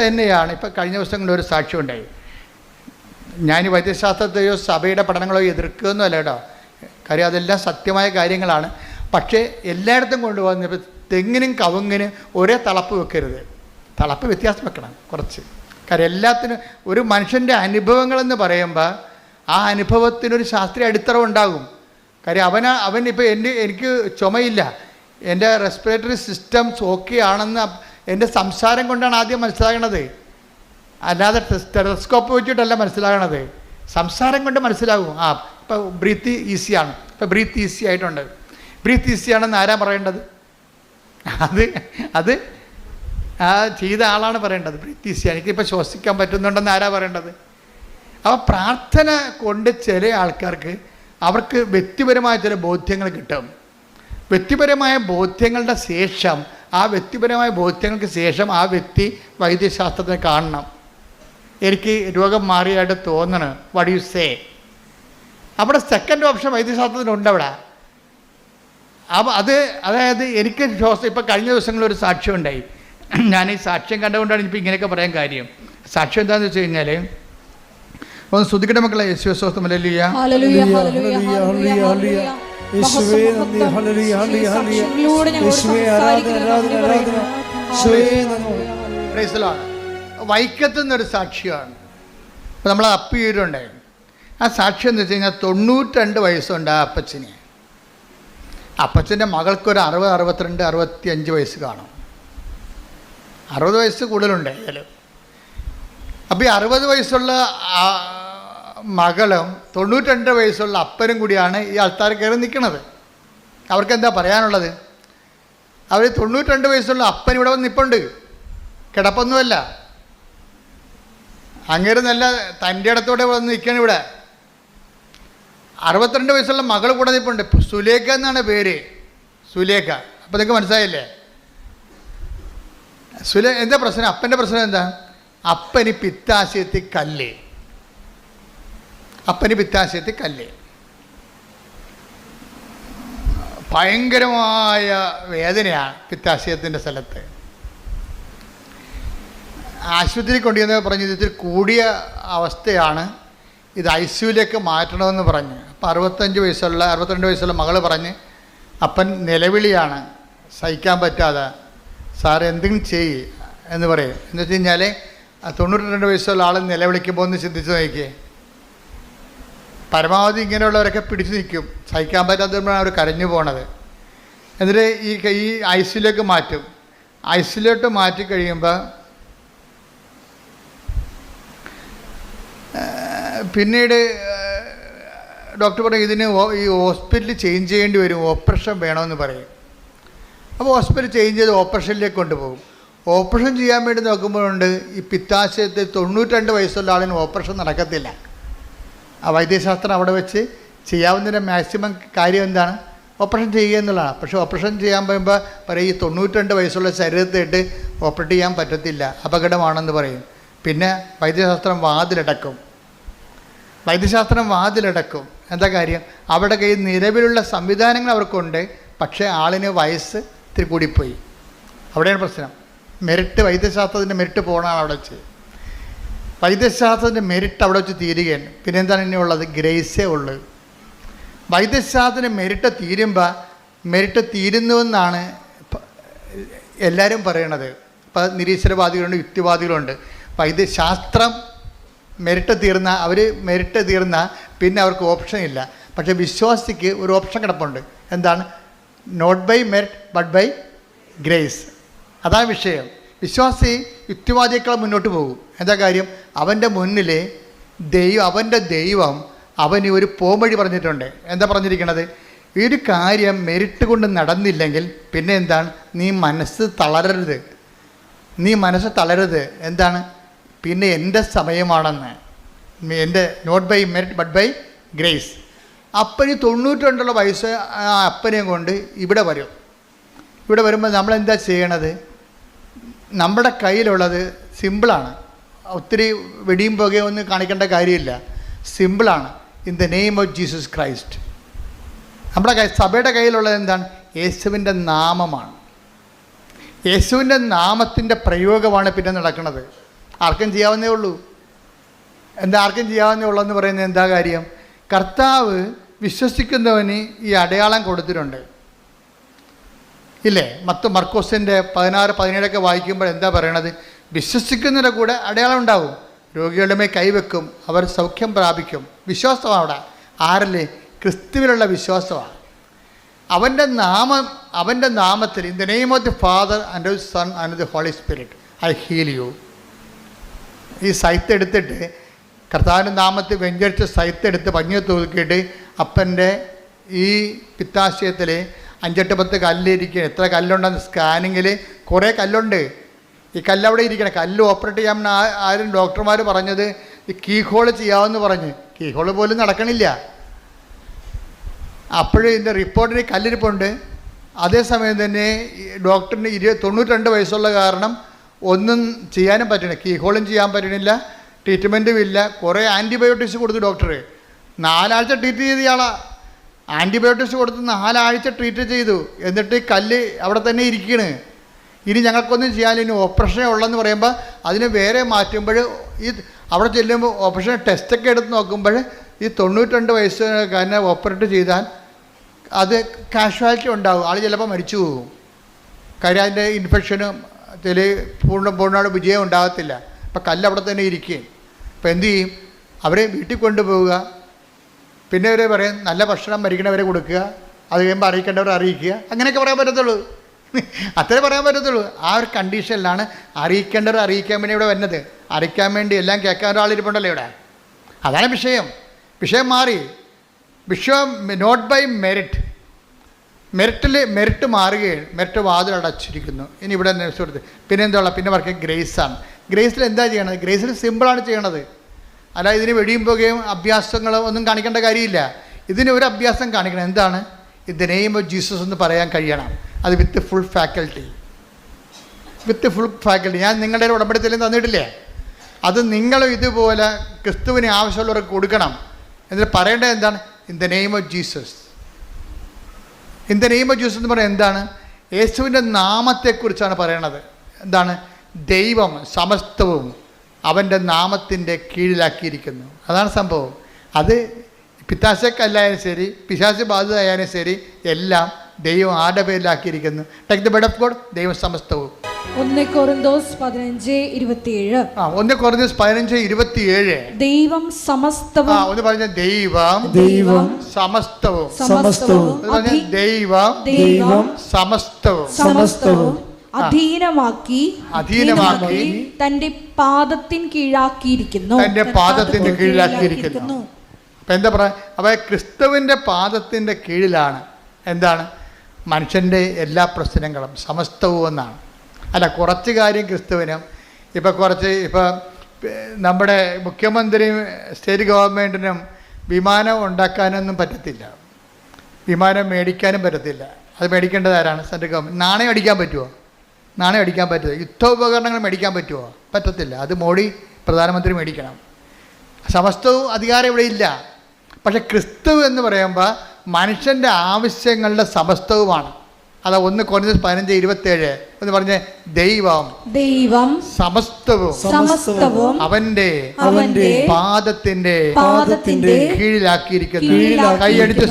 തന്നെയാണ്. ഇപ്പം കഴിഞ്ഞ ദിവസങ്ങളിൽ ഒരു സാക്ഷ്യം ഉണ്ടായി. ഞാൻ വൈദ്യശാസ്ത്രത്തെയോ സഭയുടെ പഠനങ്ങളോ എതിർക്കുകയൊന്നുമല്ല കേട്ടോ. കാര്യം അതെല്ലാം സത്യമായ കാര്യങ്ങളാണ്. പക്ഷേ എല്ലായിടത്തും കൊണ്ടുപോകുന്ന തെങ്ങിനും കവുങ്ങിനും ഒരേ തളപ്പ് വെക്കരുത്. തളപ്പ് വ്യത്യാസം വെക്കണം കുറച്ച്. കാര്യം എല്ലാത്തിനും ഒരു മനുഷ്യന്റെ അനുഭവങ്ങളെന്ന് പറയുമ്പോൾ ആ അനുഭവത്തിനൊരു ശാസ്ത്രീയ അടിത്തറ ഉണ്ടാകും. കാര്യം അവന് അവൻ ഇപ്പോൾ എന്റെ എനിക്ക് ചുമയില്ല. എന്റെ റെസ്പിറേറ്ററി സിസ്റ്റംസ് ഓക്കെ ആണെന്ന് എന്റെ സംസാരം കൊണ്ടാണ് ആദ്യം മനസ്സിലാകണത്. അല്ലാതെ ടെലസ്കോപ്പ് വെച്ചിട്ടല്ല മനസ്സിലാകണത്. സംസാരം കൊണ്ട് മനസ്സിലാകും. ആ ഇപ്പോൾ ബ്രീത്ത് ഈസിയാണ്. ഇപ്പോൾ ബ്രീത്ത് ഈസി ആയിട്ടുണ്ട്. ബ്രീത്ത് ഈസിയാണെന്ന് ആരാ പറയേണ്ടത്? അത് അത് ആ ചെയ്ത ആളാണ് പറയേണ്ടത്. ബ്രീത്ത് ഈസി എനിക്കിപ്പോൾ ശ്വസിക്കാൻ പറ്റുന്നുണ്ടെന്ന് ആരാ പറയേണ്ടത്? അപ്പോൾ പ്രാർത്ഥന കൊണ്ട് ചില ആൾക്കാർക്ക് അവർക്ക് വ്യക്തിപരമായ ചില ബോധ്യങ്ങൾ കിട്ടും. വ്യക്തിപരമായ ബോധ്യങ്ങളുടെ ശേഷം ആ വ്യക്തിപരമായ ബോധ്യങ്ങൾക്ക് ശേഷം ആ വ്യക്തി വൈദ്യശാസ്ത്രത്തിനെ കാണണം. എനിക്ക് രോഗം മാറിയായിട്ട് തോന്നണം. വട് യു സേ അവിടെ സെക്കൻഡ് ഓപ്ഷൻ വൈദ്യശാസ്ത്രത്തിനുണ്ട് അവിടെ അപ്പം അത് അതായത് എനിക്ക് ശ്വാസം ഇപ്പം കഴിഞ്ഞ ദിവസങ്ങളിൽ ഒരു സാക്ഷ്യം ഉണ്ടായി. ഞാൻ ഈ സാക്ഷ്യം കണ്ടുകൊണ്ടാണ് ഇപ്പോൾ ഇങ്ങനെയൊക്കെ പറയാൻ കാര്യം. സാക്ഷ്യം എന്താണെന്ന് വെച്ച് കഴിഞ്ഞാൽ ഒന്ന് ശ്രുതിക്കട്ടെ മക്കളെ യേശു സ്വസ്ഥം യേശുവേ നന്ദി, ഹല്ലേലൂയ, ഹല്ലേലൂയ, ഹല്ലേലൂയ. യേശുവേ ആരാധന, ആരാധന, നന്ദി. നന്ദി. പ്രൈസലാണ് സാക്ഷിയാണ്. അപ്പോൾ നമ്മൾ അപ്പിയൂരുണ്ടായി ആ സാക്ഷ്യം എന്ന് വെച്ച് കഴിഞ്ഞാൽ തൊണ്ണൂറ്റിരണ്ട് വയസ്സുണ്ട് ആ അപ്പച്ചന്. അപ്പച്ചന്റെ മകൾക്കൊരു അറുപത് അറുപത്തിരണ്ട് അറുപത്തി അഞ്ച് വയസ്സ് കാണും. അറുപത് വയസ്സ് കൂടുതലുണ്ട് ഏതായാലും. അപ്പോൾ ഈ അറുപത് വയസ്സുള്ള ആ മകളും തൊണ്ണൂറ്റിരണ്ട് വയസ്സുള്ള അപ്പനും കൂടിയാണ് ഈ ആൾക്കാർ കയറി നിൽക്കുന്നത്. അവർക്ക് എന്താ പറയാനുള്ളത്? അവർ തൊണ്ണൂറ്റിരണ്ട് വയസ്സുള്ള അപ്പൻ ഇവിടെ വന്ന് നിൽപ്പുണ്ട് കിടപ്പൊന്നുമല്ല. അങ്ങേര് നല്ല തന്റെ ഇടത്തോടെ വന്ന് നിൽക്കണം ഇവിടെ. അറുപത്തിരണ്ട് വയസ്സുള്ള മകൾ കൂടെ നിൽപ്പുണ്ട് സുലേഖ എന്നാണ് പേര്. സുലേഖ. അപ്പം നിങ്ങൾക്ക് മനസ്സിലായില്ലേ? സുലേ എന്താ പ്രശ്നം? അപ്പന്റെ പ്രശ്നം എന്താ? അപ്പന് പിത്താശയത്തിൽ കല്ല്. അപ്പന് പിത്താശയത്തിൽ കല്ല്. ഭയങ്കരമായ വേദനയാണ് പിത്താശയത്തിന്റെ സ്ഥലത്ത്. ആശുപത്രിയിൽ കൊണ്ടുവന്ന് പറഞ്ഞു ഇതിൽ കൂടിയ അവസ്ഥയാണ്. ഇത് ഐ സിയുലേക്ക് മാറ്റണമെന്ന് പറഞ്ഞ്. അപ്പോൾ അറുപത്തഞ്ച് വയസ്സുള്ള അറുപത്തിരണ്ട് വയസ്സുള്ള മകൾ പറഞ്ഞ് അപ്പൻ നിലവിളിയാണ് സഹിക്കാൻ പറ്റാതെ. സാർ എന്തെങ്കിലും ചെയ്യ് എന്ന് പറയും. എന്ന് വെച്ച് കഴിഞ്ഞാൽ തൊണ്ണൂറ്റി രണ്ട് വയസ്സുള്ള ആൾ നിലവിളിക്കുമ്പോൾ ഒന്ന് ചിന്തിച്ച് നോക്കിയേ. പരമാവധി ഇങ്ങനെയുള്ളവരൊക്കെ പിടിച്ചു നിൽക്കും. സഹിക്കാൻ പറ്റാത്തവരാണ് അവർ കരഞ്ഞു പോണത്. എന്നിട്ട് ഈ ഈ ഐസിലേക്ക് മാറ്റും. ഐസിലോട്ട് മാറ്റി കഴിയുമ്പോൾ പിന്നീട് ഡോക്ടർ പറയും ഇതിന് ഈ ഹോസ്പിറ്റൽ ചേഞ്ച് ചെയ്യേണ്ടി വരും. ഓപ്പറേഷൻ വേണമെന്ന് പറയും. അപ്പോൾ ഹോസ്പിറ്റൽ ചേഞ്ച് ചെയ്ത് ഓപ്പറേഷനിലേക്ക് കൊണ്ടുപോകും. ഓപ്പറേഷൻ ചെയ്യാൻ വേണ്ടി നോക്കുമ്പോഴുണ്ട് ഈ പിത്താശയത്തിൽ തൊണ്ണൂറ്റി രണ്ട് വയസ്സുള്ള ആളിന് ഓപ്പറേഷൻ നടക്കത്തില്ല. ആ വൈദ്യശാസ്ത്രം അവിടെ വെച്ച് ചെയ്യാവുന്നതിന്റെ മാക്സിമം കാര്യം എന്താണ്? ഓപ്പറേഷൻ ചെയ്യുക എന്നുള്ളതാണ്. പക്ഷേ ഓപ്പറേഷൻ ചെയ്യാൻ പറയുമ്പോൾ പറയും ഈ തൊണ്ണൂറ്റിരണ്ട് വയസ്സുള്ള ശരീരത്തിട്ട് ഓപ്പറേറ്റ് ചെയ്യാൻ പറ്റത്തില്ല അപകടമാണെന്ന് പറയും. പിന്നെ വൈദ്യശാസ്ത്രം വാതിലടക്കും. വൈദ്യശാസ്ത്രം വാതിലടക്കും. എന്താ കാര്യം? അവിടെ കയ്യിൽ നിലവിലുള്ള സംവിധാനങ്ങൾ അവർക്കുണ്ട് പക്ഷേ ആളിന് വയസ്സ് ഇത്തിരി കൂടിപ്പോയി. അവിടെയാണ് പ്രശ്നം. മെറിറ്റ് വൈദ്യശാസ്ത്രത്തിന്റെ മെറിറ്റ് പോകണമാണ് അവിടെ വെച്ച്. വൈദ്യശാസ്ത്രത്തിന്റെ മെരിറ്റ് അവിടെ വെച്ച് തീരുകയാണ്. പിന്നെ എന്താണ് ഇനി ഉള്ളത് ഗ്രേസേ ഉള്ളത് വൈദ്യശാസ്ത്രത്തിന്റെ മെറിറ്റ് തീരുമ്പോൾ മെറിറ്റ് തീരുന്നുവെന്നാണ് എല്ലാവരും പറയണത്. ഇപ്പം നിരീശ്വരവാദികളുണ്ട് യുക്തിവാദികളുണ്ട്. വൈദ്യശാസ്ത്രം മെറിറ്റ് തീർന്ന അവർ മെറിറ്റ് തീർന്ന പിന്നെ അവർക്ക് ഓപ്ഷൻ ഇല്ല. പക്ഷെ വിശ്വാസിക്ക് ഒരു ഓപ്ഷൻ കിടപ്പുണ്ട്. എന്താണ്? Not by merit but by grace അതാണ് വിഷയം. വിശ്വാസി യുക്തിവാദിയേക്കാൾ മുന്നോട്ട് പോകും. എന്താ കാര്യം? അവന്റെ മുന്നിൽ ദൈവം അവന്റെ ദൈവം അവന് ഒരു പോംവഴി പറഞ്ഞിട്ടുണ്ട്. എന്താ പറഞ്ഞിരിക്കണത്? ഈ ഒരു കാര്യം മെരിട്ട് കൊണ്ട് നടന്നില്ലെങ്കിൽ പിന്നെ എന്താണ്? നീ മനസ്സ് തളരരുത്. നീ മനസ്സ് തളരരുത്. എന്താണ്? പിന്നെ എന്റെ സമയമാണെന്ന്. എന്റെ not by merit but by grace. അപ്പന് തൊണ്ണൂറ്റിരണ്ടുള്ള വയസ്സ് അപ്പനെയും കൊണ്ട് ഇവിടെ വരും. ഇവിടെ വരുമ്പോൾ നമ്മളെന്താ ചെയ്യണത്? നമ്മുടെ കയ്യിലുള്ളത് സിമ്പിളാണ്. ഒത്തിരി വെടിയും പുകയും ഒന്നും കാണിക്കേണ്ട കാര്യമില്ല. സിമ്പിളാണ്. In the name of Jesus Christ നമ്മുടെ കൈ സഭയുടെ കയ്യിലുള്ളത് എന്താണ്? യേശുവിന്റെ നാമമാണ്. യേശുവിന്റെ നാമത്തിന്റെ പ്രയോഗമാണ് പിന്നെ നടക്കുന്നത്. ആർക്കും ചെയ്യാവുന്നേ ഉള്ളൂ. എന്താ ആർക്കും ചെയ്യാവുന്നേ ഉള്ളൂ എന്ന് പറയുന്നത് എന്താ കാര്യം? കർത്താവ് വിശ്വസിക്കുന്നവന് ഈ അടയാളം കൊടുത്തിട്ടുണ്ട്. ഇല്ലേ? മത്ത് മർക്കോസിന്റെ പതിനാറ് പതിനേഴൊക്കെ വായിക്കുമ്പോൾ എന്താ പറയണത്? വിശ്വസിക്കുന്നതിന്റെ കൂടെ അടയാളം ഉണ്ടാവും. രോഗികളുടെ മേൽ കൈവെക്കും അവർ സൗഖ്യം പ്രാപിക്കും. വിശ്വാസമാണ് അവിടെ. ആരല്ലേ ക്രിസ്തുവിലുള്ള വിശ്വാസമാണ്. അവന്റെ നാമം അവന്റെ നാമത്തിൽ in the name of the Father and the Son and the Holy Spirit I heal you ഈ സൈത്ത് എടുത്തിട്ട് കർത്താവിന്റെ നാമത്തിൽ വെഞ്ചരിച്ച സൈത്ത് എടുത്ത് പഞ്ഞി തൂക്കിയിട്ട് അപ്പന്റെ ഈ പിത്താശയത്തിൽ അഞ്ചെട്ട് പത്ത് കല്ലിരിക്കുക എത്ര കല്ലുണ്ടെന്ന് സ്കാനിങ്ങിൽ കുറേ കല്ലുണ്ട്. ഈ കല്ലവിടെ ഇരിക്കണം കല്ല് ഓപ്പറേറ്റ് ചെയ്യാൻ ആരും ഡോക്ടർമാർ പറഞ്ഞത് ഈ കീ ഹോൾ ചെയ്യാമെന്ന് പറഞ്ഞ്. കീ ഹോൾ പോലും നടക്കണില്ല. അപ്പോഴും ഇതിന്റെ റിപ്പോർട്ടിന് കല്ലിരിപ്പുണ്ട്. അതേസമയം തന്നെ ഡോക്ടറിന് ഇരു തൊണ്ണൂറ്റിരണ്ട് വയസ്സുള്ള കാരണം ഒന്നും ചെയ്യാനും പറ്റണില്ല. കീഹോളും ചെയ്യാൻ പറ്റണില്ല. ട്രീറ്റ്മെന്റും ഇല്ല. കുറേ ആന്റിബയോട്ടിക്സ് കൊടുത്തു ഡോക്ടർ നാലാഴ്ച ട്രീറ്റ് ചെയ്ത ഇയാളാ. ആന്റിബയോട്ടിക്സ് കൊടുത്ത് നാലാഴ്ച ട്രീറ്റ് ചെയ്തു. എന്നിട്ട് ഈ കല്ല് അവിടെ തന്നെ ഇരിക്കണ്. ഇനി ഞങ്ങൾക്കൊന്നും ചെയ്യാനില്ല. ഇനി ഓപ്പറേഷനെ ഉള്ളതെന്ന് പറയുമ്പോൾ അതിന് വേറെ മാറ്റുമ്പോൾ ഈ അവിടെ ചെല്ലുമ്പോൾ ഓപ്പറേഷൻ ടെസ്റ്റൊക്കെ എടുത്ത് നോക്കുമ്പോൾ ഈ തൊണ്ണൂറ്റിരണ്ട് വയസ്സ് തന്നെ ഓപ്പറേറ്റ് ചെയ്താൽ അത് കാഷ്വാലിറ്റി ഉണ്ടാവും. ആൾ ചിലപ്പോൾ മരിച്ചു പോകും. കാര്യം അതിന്റെ ഇൻഫെക്ഷനും ചില പൂർണ പൂർണമായിട്ട് വിജയം ഉണ്ടാകത്തില്ല. അപ്പം കല്ല് അവിടെ തന്നെ ഇരിക്കുകയും അപ്പം എന്തു ചെയ്യും? അവരെ വീട്ടിൽ കൊണ്ടുപോവുക. പിന്നെ ഇവർ പറയും നല്ല ഭക്ഷണം മരിക്കണവരെ കൊടുക്കുക അത് കഴിയുമ്പോൾ അറിയിക്കേണ്ടവരെ അറിയിക്കുക. അങ്ങനെയൊക്കെ പറയാൻ പറ്റത്തുള്ളൂ. അത്രേ പറയാൻ പറ്റത്തുള്ളൂ. ആ ഒരു കണ്ടീഷനിലാണ് അറിയിക്കേണ്ടവർ അറിയിക്കാൻ വേണ്ടി ഇവിടെ വരുന്നത്. അറിയിക്കാൻ വേണ്ടി എല്ലാം കേൾക്കാൻ ഒരാളിരിപ്പുണ്ടല്ലോ ഇവിടെ. അതാണ് വിഷയം. വിഷയം മാറി. വിഷയം നോട്ട് ബൈ മെറിറ്റ്. മെറിറ്റിൽ മെറിറ്റ് മാറുകയാണ്. മെറിറ്റ് വാതിൽ അടച്ചിരിക്കുന്നു ഇനി ഇവിടെ കൊടുത്ത് പിന്നെ എന്താ പിന്നെ വർക്ക് ഗ്രേസാണ്. ഗ്രേസിൽ എന്താ ചെയ്യണത്? ഗ്രേസിൽ സിമ്പിളാണ് ചെയ്യണത്. അല്ല ഇതിന് വെടിയും പുകയും അഭ്യാസങ്ങളോ ഒന്നും കാണിക്കേണ്ട കാര്യമില്ല. ഇതിന് ഒരു അഭ്യാസം കാണിക്കണം. എന്താണ്? ഇത് നെയിം ഓഫ് ജീസസ് എന്ന് പറയാൻ കഴിയണം. അത് with full faculty with full faculty ഞാൻ നിങ്ങളുടെ ഉടമ്പടിത്തലും തന്നിട്ടില്ലേ? അത് നിങ്ങളും ഇതുപോലെ ക്രിസ്തുവിന് ആവശ്യമുള്ളവർക്ക് കൊടുക്കണം. എന്നിട്ട് പറയേണ്ടത് എന്താണ്? In the name of Jesus in the name of Jesus എന്ന് പറയുന്നത് എന്താണ്? യേശുവിന്റെ നാമത്തെക്കുറിച്ചാണ് പറയണത്. എന്താണ്? ദൈവം സമസ്തവും അവന്റെ നാമത്തിന്റെ കീഴിലാക്കിയിരിക്കുന്നു. അതാണ് സംഭവം. അത് പിത്താശക്കല്ലായാലും ശരി പിശാച് ബാധിതയായാലും ശരി എല്ലാം ദൈവം ആരുടെ പേരിലാക്കിയിരിക്കുന്നു? Take the bed of God ദൈവം സമസ്തവും. ഒന്ന് കൊറിന്തോസ് പതിനഞ്ച് ഇരുപത്തിയേഴ്. ആ ഒന്ന് പതിനഞ്ച് ഇരുപത്തിയേഴ്. ദൈവം ആ സമസ്തവും ഒന്ന് പറഞ്ഞ ദൈവം ദൈവം സമസ്തവും. സമസ്തവും. ദൈവം ദൈവം സമസ്തവും. സമസ്തവും. ആ. അധീനമാക്കി അധീനമാക്കി തന്റെ പാദത്തിൻ കീഴാക്കിയിരിക്കുന്നു. തന്റെ പാദത്തിന്റെ കീഴിലാക്കിയിരിക്കുന്നു അപ്പൊ എന്താ പറയാ? ക്രിസ്തുവിന്റെ പാദത്തിന്റെ കീഴിലാണ്. എന്താണ്? മനുഷ്യന്റെ എല്ലാ പ്രശ്നങ്ങളും സമസ്തവും എന്നാണ് അല്ല കുറച്ച് കാര്യം ക്രിസ്തുവിനും. ഇപ്പൊ കുറച്ച് ഇപ്പൊ നമ്മുടെ മുഖ്യമന്ത്രിയും സ്റ്റേറ്റ് ഗവൺമെന്റിനും വിമാനം ഉണ്ടാക്കാനൊന്നും പറ്റത്തില്ല. വിമാനം മേടിക്കാനും പറ്റത്തില്ല. അത് മേടിക്കേണ്ടത് ആരാണ്? Central government. നാണയം അടിക്കാൻ പറ്റുമോ നാണയം അടിക്കാൻ പറ്റുമോ? യുദ്ധോപകരണങ്ങൾ മേടിക്കാൻ പറ്റുമോ? പറ്റത്തില്ല. അത് മോഡി പ്രധാനമന്ത്രി മേടിക്കണം. സമസ്തവും അധികാരം ഇവിടെ ഇല്ല. പക്ഷെ ക്രിസ്തു എന്ന് പറയുമ്പോൾ മനുഷ്യന്റെ ആവശ്യങ്ങളുടെ സമസ്തവുമാണ്. അതാ ഒന്ന് കുറഞ്ഞ പതിനഞ്ച് ഇരുപത്തേഴ്. എന്ന് പറഞ്ഞ ദൈവം. ദൈവം സമസ്തവും സമസ്തവും അവന്റെ അവന്റെ പാദത്തിന്റെ പാദത്തിന്റെ കീഴിലാക്കിയിരിക്കുന്നു. കീഴിലാക്കിയിരിക്കുന്നു. കൈയടിച്ച്